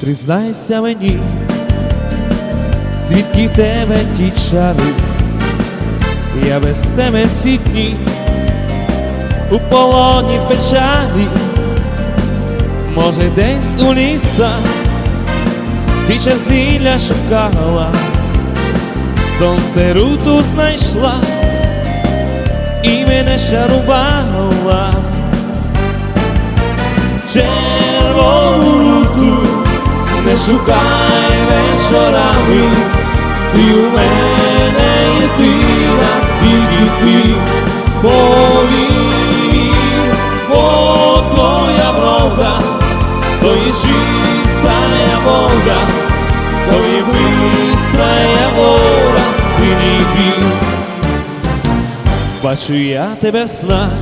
Признайся мені, звідки в тебе ті чари, я без тебе всі дні у полоні печалі, може, десь у лісах ти зілля шукала, сонце руту знайшла і мене щарувала. Не шукай вечорами, ти у мене єдина, тільки ти повір, бо твоя врода, то є чистая вода, то є бистрая вода, синій гір. Бачу я тебе в снах,